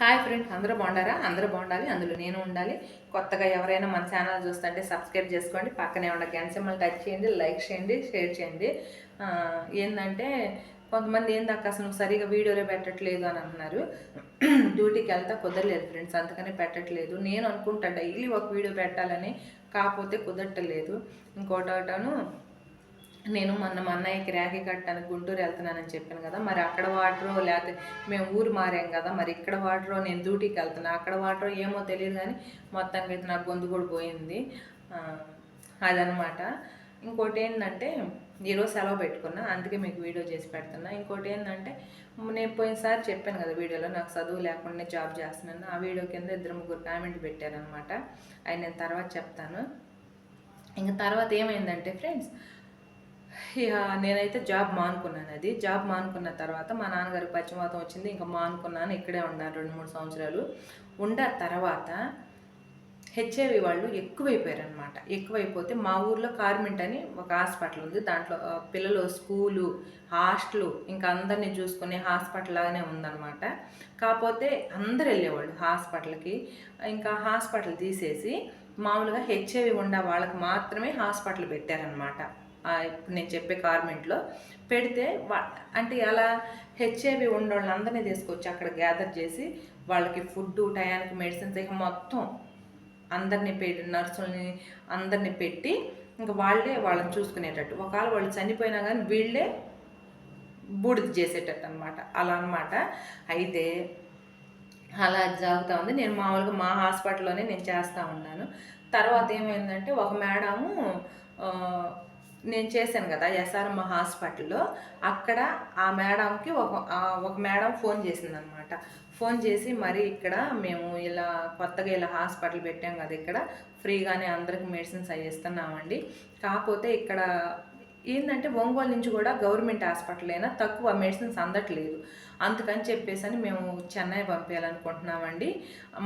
Hi friends అందరూ బాగుండారా అందరూ బాగుండాలి అందులో నేను ఉండాలి. కొత్తగా ఎవరైనా మన ఛానల్ చూస్తుంటే సబ్స్క్రైబ్ చేసుకోండి పక్కనే ఉన్న గంట సింబల్ టచ్ చేయండి లైక్ చేయండి షేర్ చేయండి. ఏంటంటే కొంతమంది ఏందాక అసలు నువ్వు సరిగా వీడియోలో పెట్టట్లేదు అని అంటున్నారు. డ్యూటీకి వెళ్తా కుదరలేదు ఫ్రెండ్స్ అందుకనే పెట్టట్లేదు. నేను అనుకుంటా డైలీ ఒక వీడియో పెట్టాలని కాకపోతే కుదరట్లేదు. ఇంకోటోటను నేను మొన్న మా అన్నయ్యకి ర్యాకీ కట్టడానికి గుంటూరు వెళ్తున్నానని చెప్పాను కదా మరి అక్కడ వాటరో లేకపోతే మేము ఊరు మారాం కదా మరి ఇక్కడ వాటరో నేను డ్యూటీకి వెళ్తున్నా అక్కడ వాటరో ఏమో తెలియదు కానీ మొత్తానికి అయితే నాకు గొంతు కూడా పోయింది. అదనమాట ఇంకోటి ఏంటంటే ఈరోజు సెలవు పెట్టుకున్నా అందుకే మీకు వీడియో చేసి పెడుతున్నా. ఇంకోటి ఏంటంటే నేను పోయినసారి చెప్పాను కదా వీడియోలో నాకు చదువు లేకుండా జాబ్ చేస్తున్నాను. ఆ వీడియో కింద ఇద్దరు ముగ్గురు కామెంట్ పెట్టారనమాట అవి నేను తర్వాత చెప్తాను. ఇంకా తర్వాత ఏమైందంటే ఫ్రెండ్స్ నేనైతే జాబ్ మానుకున్నాను అది. జాబ్ మానుకున్న తర్వాత మా నాన్నగారికి పశ్చిమవాతం వచ్చింది. ఇంకా మానుకున్నాను ఇక్కడే ఉన్నాను రెండు మూడు సంవత్సరాలు. ఉండ తర్వాత హెచ్ఐవి వాళ్ళు ఎక్కువైపోయారు అనమాట ఎక్కువైపోతే మా ఊర్లో కార్మెంట్ అని ఒక హాస్పిటల్ ఉంది. దాంట్లో పిల్లలు స్కూలు హాస్టల్ ఇంకా అందరినీ చూసుకునే హాస్పిటల్ లాగానే ఉందన్నమాట. కాకపోతే అందరు వెళ్ళేవాళ్ళు హాస్పిటల్కి. ఇంకా హాస్పిటల్ తీసేసి మామూలుగా హెచ్ఐవి ఉన్న వాళ్ళకి మాత్రమే హాస్పిటల్ పెట్టారనమాట ఇప్పుడు నేను చెప్పే కార్మెంట్లో పెడితే వా అంటే అలా హెచ్ఐవి ఉన్న అందరినీ తీసుకొచ్చి అక్కడ గ్యాదర్ చేసి వాళ్ళకి ఫుడ్ టయానికి మెడిసిన్స్ ఇక మొత్తం అందరినీ పెట్టి నర్సుల్ని అందరినీ పెట్టి ఇంకా వాళ్ళే వాళ్ళని చూసుకునేటట్టు. ఒకవేళ వాళ్ళు చనిపోయినా కానీ వీళ్ళే బూడిద చేసేటట్టు అనమాట అలా అనమాట అయితే అలా జరుగుతూ ఉంది. నేను మామూలుగా మా హాస్పిటల్లోనే నేను చేస్తూ ఉన్నాను. తర్వాత ఏమైందంటే ఒక మేడము నేను చేశాను కదా ఎస్ఆర్ఎం హాస్పిటల్లో అక్కడ ఆ మేడంకి ఒక ఒక మేడం ఫోన్ చేసిందనమాట ఫోన్ చేసి మరి ఇక్కడ మేము ఇలా కొత్తగా ఇలా హాస్పిటల్ పెట్టాం కదా ఇక్కడ ఫ్రీగానే అందరికి మెడిసిన్స్ అవి ఇస్తున్నామండి. కాకపోతే ఇక్కడ ఏంటంటే ఒంగోలు నుంచి కూడా గవర్నమెంట్ హాస్పిటల్ అయినా తక్కువ మెడిసిన్స్ అందట్లేదు. అందుకని చెప్పేసి అని మేము చెన్నై పంపించాలనుకుంటున్నామండి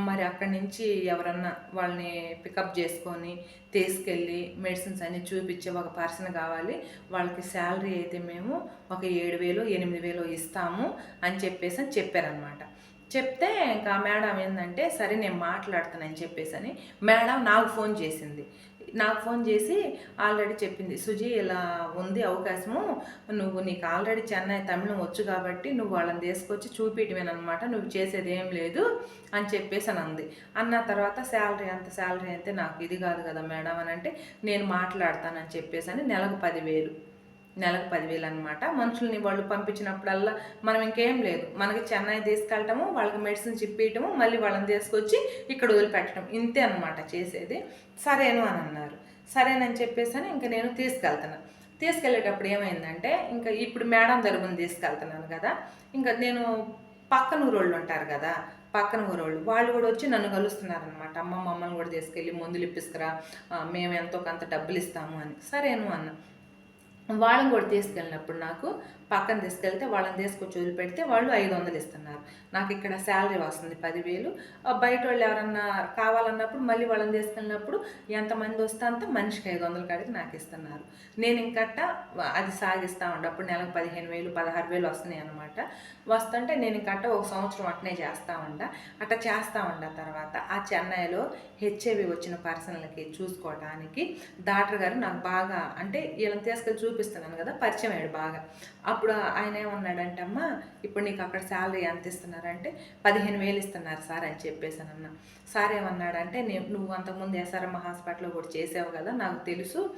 మరి అక్కడి నుంచి ఎవరన్నా వాళ్ళని పికప్ చేసుకొని తీసుకెళ్ళి మెడిసిన్స్ అన్ని చూపించే ఒక పర్సన్ కావాలి. వాళ్ళకి శాలరీ అయితే మేము ఒక ఏడు వేలు ఎనిమిది వేలు ఇస్తాము అని చెప్పేసి అని చెప్పారనమాట చెప్తే ఇంకా మేడం ఏంటంటే సరే నేను మాట్లాడుతానని చెప్పేసి అని మేడం నాకు ఫోన్ చేసింది. నాకు ఫోన్ చేసి ఆల్రెడీ చెప్పింది సుజీ ఇలా ఉంది అవకాశము. నువ్వు నీకు ఆల్రెడీ చెన్నై తమిళం వచ్చు కాబట్టి నువ్వు వాళ్ళని తీసుకొచ్చి చూపించమేనమాట నువ్వు చేసేది ఏం లేదు అని చెప్పేసి అని అంది. అన్న తర్వాత శాలరీ అంత శాలరీ అయితే నాకు ఇది కాదు కదా మేడం అని అంటే నేను మాట్లాడతానని చెప్పేసి అని నెలకు పదివేలు. నెలకు పదివేలు అనమాట మనుషుల్ని వాళ్ళు పంపించినప్పుడల్లా మనం ఇంకేం లేదు. మనకి చెన్నై తీసుకెళ్ళటము వాళ్ళకి మెడిసిన్స్ ఇప్పించటము మళ్ళీ వాళ్ళని తీసుకొచ్చి ఇక్కడ వదిలిపెట్టడం ఇంతే అనమాట చేసేది. సరేను అని అన్నారు. సరేనని చెప్పేసి అని ఇంకా నేను తీసుకెళ్తాను తీసుకెళ్ళేటప్పుడు ఏమైందంటే ఇంకా ఇప్పుడు మేడం తరపున తీసుకెళ్తున్నాను కదా. ఇంకా నేను పక్కన ఊరోళ్ళు ఉంటారు కదా పక్కన ఊరోళ్ళు. వాళ్ళు కూడా వచ్చి నన్ను కలుస్తున్నారనమాట అమ్మ మమ్మల్ని కూడా తీసుకెళ్ళి మందులు ఇప్పిస్తురా మేము ఎంతో కొంత డబ్బులు ఇస్తాము అని. సరేను అన్న. వాళ్ళని కూడా తీసుకెళ్ళినప్పుడు నాకు పక్కన తీసుకెళ్తే వాళ్ళని తీసుకొచ్చి వదిలిపెడితే వాళ్ళు ఐదు వందలు ఇస్తున్నారు. నాకు ఇక్కడ శాలరీ వస్తుంది పదివేలు. బయట వాళ్ళు ఎవరన్నా కావాలన్నప్పుడు మళ్ళీ వాళ్ళని తీసుకెళ్ళినప్పుడు ఎంతమంది వస్తే అంత మనిషికి ఐదు వందలు కాడికి నాకు ఇస్తున్నారు. నేను ఇంకట్ట అది సాగిస్తూ ఉండే. అప్పుడు నెలకు పదిహేను వేలు పదహారు వేలు వస్తున్నాయి అనమాట వస్తుంటే నేను ఇంకట్ట ఒక సంవత్సరం అట్నే చేస్తూ ఉండ. అట్ట చేస్తూ ఉండ తర్వాత ఆ చెన్నైలో హెచ్ఐవి వచ్చిన పర్సన్లకి చూసుకోవడానికి డాక్టర్ గారు నాకు బాగా అంటే వీళ్ళని తీసుకెళ్ళి చూపిస్తున్నాను కదా పరిచయం అయ్యాడు బాగా. అప్పుడు ఆయన ఏమన్నాడంటమ్మా ఇప్పుడు నీకు అక్కడ శాలరీ ఎంత ఇస్తున్నారంటే పదిహేను వేలు ఇస్తున్నారు సార్ అని చెప్పేసాను అన్న సార్ ఏమన్నాడంటే నేను నువ్వు అంతకుముందు ఎస్ఆర్ఎం హాస్పిటల్లో కూడా చేసావు కదా నాకు తెలుసు.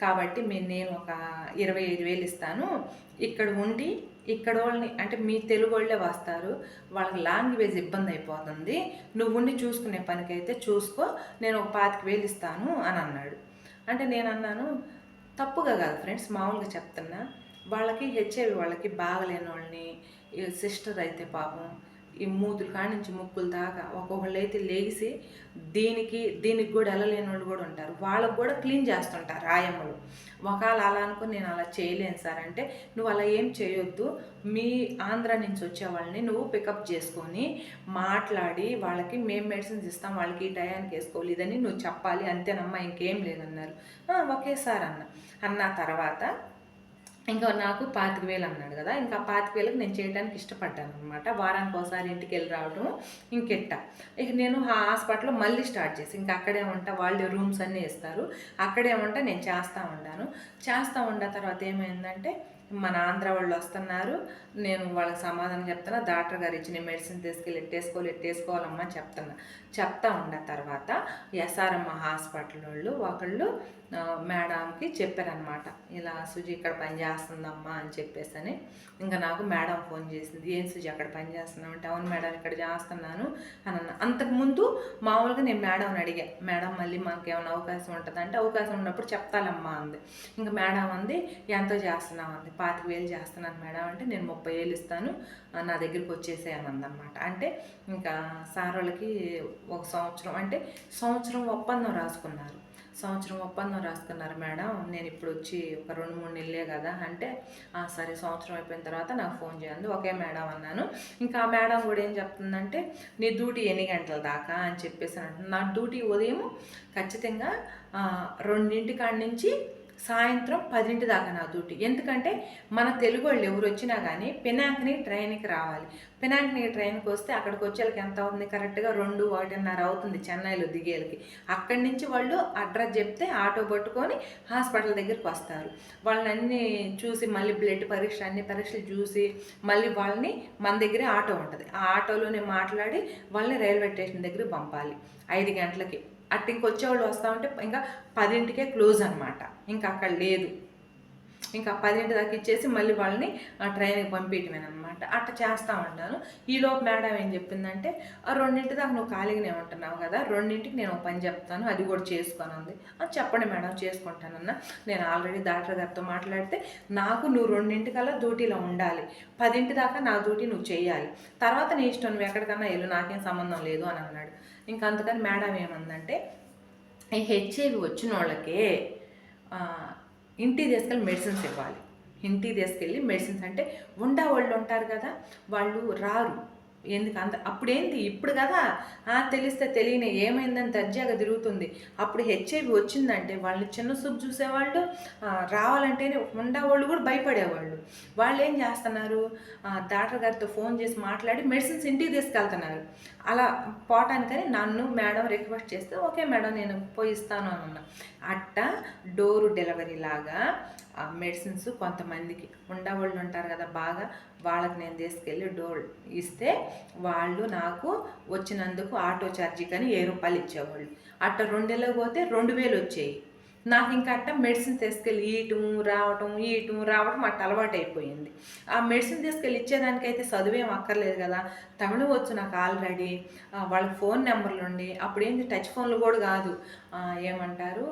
కాబట్టి మీ- నేను ఒక ఇరవై ఐదు వేలు ఇస్తాను. ఇక్కడ ఉండి ఇక్కడ వాళ్ళని అంటే మీ తెలుగు వాళ్ళే వస్తారు. వాళ్ళకి లాంగ్వేజ్ ఇబ్బంది అయిపోతుంది. నువ్వు ఉండి చూసుకునే పనికైతే చూసుకో. నేను ఒక పాతిక వేలు ఇస్తాను అని అన్నాడు. అంటే నేను అన్నాను తప్పుగా కాదు ఫ్రెండ్స్ మామూలుగా చెప్తున్నా. వాళ్ళకి హెచ్ఐవి వాళ్ళకి బాగలేని వాళ్ళని సిస్టర్ అయితే పాపం ఈ మూతులు కాడి నుంచి ముక్కులు దాకా ఒక్కొక్కళ్ళు అయితే లేచి దీనికి దీనికి కూడా వెళ్ళలేని వాళ్ళు కూడా ఉంటారు. వాళ్ళకు కూడా క్లీన్ చేస్తుంటారు ఆయమ్మలు. ఒకవేళ అలా అనుకుని నేను అలా చేయలేను సార్ అంటే నువ్వు అలా ఏం చేయొద్దు. మీ ఆంధ్ర నుంచి వచ్చే వాళ్ళని నువ్వు పికప్ చేసుకొని మాట్లాడి వాళ్ళకి మేము మెడిసిన్స్ ఇస్తాం వాళ్ళకి ఈ టయానికి వేసుకోవాలి ఇదని నువ్వు చెప్పాలి. అంతేనమ్మా ఇంకేం లేదన్నారు. ఒకేసారి సార్ అన్న. అన్న తర్వాత ఇంకా నాకు పాతిక వేలు అన్నాడు కదా ఇంకా ఆ పాతిక వేలకు నేను చేయడానికి ఇష్టపడ్డాను అనమాట వారానికి ఒకసారి ఇంటికి వెళ్ళి రావడం ఇంకెట్ట. ఇక నేను ఆ హాస్పిటల్లో మళ్ళీ స్టార్ట్ చేసి ఇంకా అక్కడే ఉంటా వాళ్ళు రూమ్స్ అన్నీ ఇస్తారు అక్కడే ఉంటా నేను చేస్తూ ఉన్నాను చేస్తూ ఉన్న తర్వాత ఏమైందంటే మన ఆంధ్ర వాళ్ళు వస్తున్నారు. నేను వాళ్ళకి సమాధానం చెప్తున్నా. డాక్టర్ గారు ఇచ్చిన మెడిసిన్ తీసుకెళ్ళి ఎట్టేసుకోవాలి ఎట్టేసుకోవాలమ్మా చెప్తున్నా. చెప్తా ఉన్న తర్వాత ఎస్ఆర్ఎం హాస్పిటల్ వాళ్ళు ఒకళ్ళు మేడంకి చెప్పారనమాట ఇలా సుజీ ఇక్కడ పని చేస్తుందమ్మా అని చెప్పేసి అని ఇంకా నాకు మేడం ఫోన్ చేసింది. ఏం సుజీ అక్కడ పని చేస్తున్నావు? అంటే అవును మేడం ఇక్కడ చేస్తున్నాను. అని అన్న. అంతకుముందు మామూలుగా నేను మేడంని అడిగా. మేడం మళ్ళీ మాకు ఏమైనా అవకాశం ఉంటుందంటే అవకాశం ఉన్నప్పుడు చెప్తాలమ్మా అంది. ఇంకా మేడం అంది ఎంతో చేస్తున్నావు అంది. పాతిక వేలు చేస్తున్నాను మేడం. అంటే నేను ముప్పై వేలు ఇస్తాను. నా దగ్గరికి వచ్చేసేయని అందనమాట అంటే ఇంకా సార్ వాళ్ళకి ఒక సంవత్సరం అంటే సంవత్సరం ఒప్పందం రాసుకున్నారు. సంవత్సరం ఒప్పందం రాసుకున్నారు మేడం. నేను ఇప్పుడు వచ్చి ఒక రెండు మూడు నెలలే కదా. అంటే సరే సంవత్సరం అయిపోయిన తర్వాత నాకు ఫోన్ చేయండి. ఒకే మేడం అన్నాను. ఇంకా ఆ మేడం కూడా ఏం చెప్తుందంటే నీ డ్యూటీ ఎన్ని గంటల దాకా? అని చెప్పేసి అంటుంది. నా డ్యూటీ ఉదయం ఖచ్చితంగా రెండింటి కాడి నుంచి సాయంత్రం పదింటి దాకా నా డ్యూటీ. ఎందుకంటే మన తెలుగు వాళ్ళు ఎవరు వచ్చినా కానీ పినాక్ని ట్రైన్కి రావాలి. పినాక్ని ట్రైన్కి వస్తే అక్కడికి వచ్చేళ్ళకి ఎంత అవుతుంది? కరెక్ట్గా రెండు ఒకటిన్నర అవుతుంది చెన్నైలో దిగేళ్ళకి. అక్కడి నుంచి వాళ్ళు అడ్రస్ చెప్తే ఆటో పట్టుకొని హాస్పిటల్ దగ్గరికి వస్తారు. వాళ్ళని అన్నీ చూసి మళ్ళీ బ్లడ్ పరీక్ష అన్ని పరీక్షలు చూసి మళ్ళీ వాళ్ళని మన దగ్గరే ఆటో ఉంటుంది. ఆ ఆటోలోనే మాట్లాడి వాళ్ళని రైల్వే స్టేషన్ దగ్గరికి పంపాలి. ఐదు గంటలకి. అటు ఇంకొచ్చేవాళ్ళు వస్తూ ఉంటే ఇంకా పదింటికే క్లోజ్ అనమాట ఇంకా అక్కడ లేదు. ఇంకా పదింటి దాకా ఇచ్చేసి మళ్ళీ వాళ్ళని ఆ ట్రైన్కి అనమాట అట్లా చేస్తూ ఉంటాను. ఈలోపు మేడం ఏం చెప్పిందంటే ఆ రెండింటి దాకా నువ్వు ఖాళీగానే ఉంటున్నావు కదా రెండింటికి నేను పని చెప్తాను అది కూడా చేసుకొని ఉంది "ఆ, చెప్పండి మేడం చేసుకుంటానన్న. నేను ఆల్రెడీ డాక్టర్ గారితో మాట్లాడితే నాకు నువ్వు రెండింటికల్లా డ్యూటీలో ఉండాలి. పదింటి దాకా నా డ్యూటీ నువ్వు చేయాలి తర్వాత నీ ఇష్టం నువ్వు ఎక్కడికన్నా వెళ్ళు నాకేం సంబంధం లేదు అని అన్నాడు. ఇంకా అందుకని మేడం ఏమందంటే ఈ హెచ్ఐవి వచ్చిన వాళ్ళకే ఇంటికి తీసుకెళ్ళి మెడిసిన్స్ ఇవ్వాలి. ఇంటికి తీసుకెళ్ళి మెడిసిన్స్ అంటే ఉండా వాళ్ళు ఉంటారు కదా వాళ్ళు రారు. ఎందుకు అంత? అప్పుడేంటి? ఇప్పుడు కదా. తెలిస్తే తెలియని ఏమైందని దర్జాగా తిరుగుతుంది. అప్పుడు హెచ్ఐవి వచ్చిందంటే వాళ్ళని చిన్న సూపు చూసేవాళ్ళు రావాలంటేనే ఉండా వాళ్ళు కూడా భయపడేవాళ్ళు. వాళ్ళు ఏం చేస్తున్నారు డాక్టర్ గారితో ఫోన్ చేసి మాట్లాడి మెడిసిన్స్ ఇంటికి తీసుకెళ్తున్నారు. అలా పోవటానికని నన్ను మేడం రిక్వెస్ట్ చేస్తే ఓకే మేడం నేను పోయిస్తాను అన్న అని అన్నా. అట్ట డోరు డెలివరీ లాగా మెడిసిన్స్ కొంతమందికి ఉండవాళ్ళు ఉంటారు కదా బాగా వాళ్ళకి నేను తీసుకెళ్ళి డోర్ ఇస్తే వాళ్ళు నాకు వచ్చినందుకు ఆటో ఛార్జీ కానీ ఏ రూపాయలు ఇచ్చేవాళ్ళు. అట్ట రెండేళ్ళకి పోతే రెండు వేలు వచ్చేవి నాకు ఇంకా అట్ట మెడిసిన్ తీసుకెళ్ళి ఇయటం రావటం ఇయటం రావటం అట్ట అలవాటు అయిపోయింది. ఆ మెడిసిన్ తీసుకెళ్ళి ఇచ్చేదానికైతే చదువేం అక్కర్లేదు కదా. తమిళ వచ్చు నాకు ఆల్రెడీ వాళ్ళ ఫోన్ నెంబర్లు ఉండి అప్పుడేంది టచ్ ఫోన్లు కూడా కాదు. ఏమంటారు?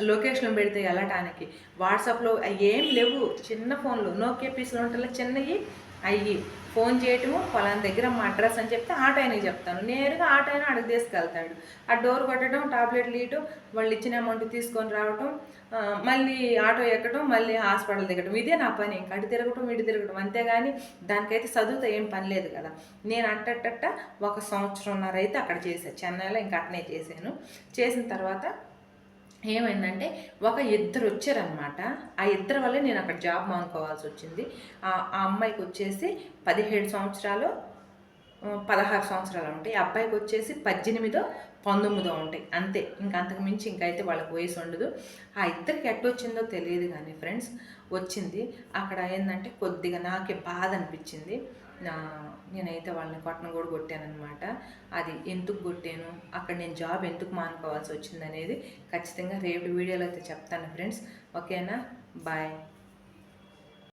లొకేషన్ పెడితే వెళ్ళటానికి. వాట్సాప్లో ఏం లేవు. చిన్న ఫోన్లు నోకే పీసులు ఉంటాయి చిన్నవి అయ్యి ఫోన్ చేయటము ఫలానా దగ్గర మా అడ్రస్ అని చెప్తే ఆటో ఆయనకి చెప్తాను. నేరుగా ఆటో అయినా అడిగి తీసుకెళ్తాడు. ఆ డోర్ కొట్టడం టాబ్లెట్లు ఇయటం వాళ్ళు ఇచ్చిన అమౌంట్ తీసుకొని రావటం మళ్ళీ ఆటో ఎక్కడం మళ్ళీ హాస్పిటల్ దిగటం. ఇదే నా పని. ఇంకా అటు తిరగటం ఇటు తిరగటం. అంతేగాని దానికైతే చదువుతో ఏం పని లేదు కదా. నేను అట్టట్టట్ట ఒక సంవత్సరంన్నర అయితే అక్కడ చేశాను చెన్నైలో ఇంకా అట్నే చేశాను. చేసిన తర్వాత ఏమైందంటే ఒక ఇద్దరు వచ్చారనమాట ఆ ఇద్దరు వల్లే నేను అక్కడ జాబ్ మానుకోవాల్సి వచ్చింది. ఆ అమ్మాయికి వచ్చేసి పదిహేడు సంవత్సరాలు పదహారు సంవత్సరాలు ఉంటాయి. ఆ అబ్బాయికి వచ్చేసి పద్దెనిమిదో పంతొమ్మిదో ఉంటాయి. అంతే. ఇంకా అంతకు మించి ఇంకైతే వాళ్ళకి వయసు ఉండదు. ఆ ఇద్దరికి ఎట్టొచ్చిందో తెలియదు కానీ ఫ్రెండ్స్ వచ్చింది. అక్కడ ఏంటంటే కొద్దిగా నాకే బాధ అనిపించింది. నా- నేనైతే వాళ్ళని కొట్టను కూడా కొట్టానమాట అది ఎందుకు కొట్టాను? అక్కడ నేను జాబ్ ఎందుకు మానుకోవాల్సి వచ్చింది అనేది ఖచ్చితంగా రేపు వీడియోలో అయితే చెప్తాను ఫ్రెండ్స్. ఓకేనా? బాయ్.